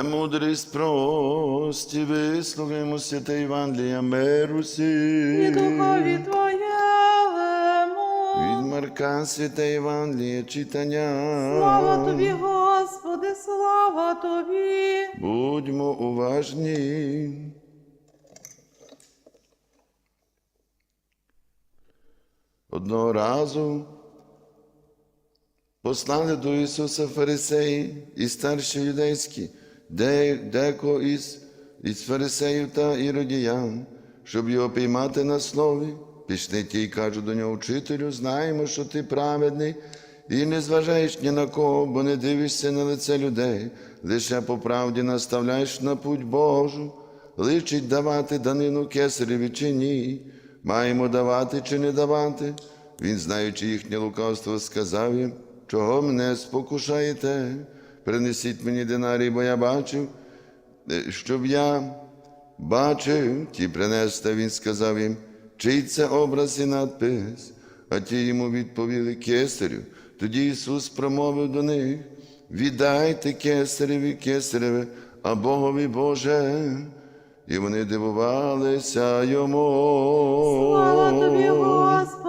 Премудрість прості, висловимо святе Євангелія миру і духові Від Твоєму. Марка святе Євангеліє читання. Слава Тобі, Господи, слава Тобі. Будьмо уважні. Одного разу послали до Ісуса фарисеї і старші юдейські, де, деко із, із фарисеїв та іродіян, щоб його піймати на слові. Пішли ті й кажуть до нього, вчителю, знаємо, що ти праведний, і не зважаєш ні на кого, бо не дивишся на лице людей, лише по правді наставляєш на путь Божу, личить давати данину кесареві чи ні, маємо давати чи не давати. Він, знаючи їхнє лукавство, сказав їм, чого мене спокушаєте? Принесіть мені динарій, бо я бачив, е, щоб я бачив, ті принести, він сказав їм, чий це образ і надпис, а ті йому відповіли кесарю. Тоді Ісус промовив до них: віддайте кесареві кесареве, а Богові Боже. І вони дивувалися йому. Слава Тобі, Господи.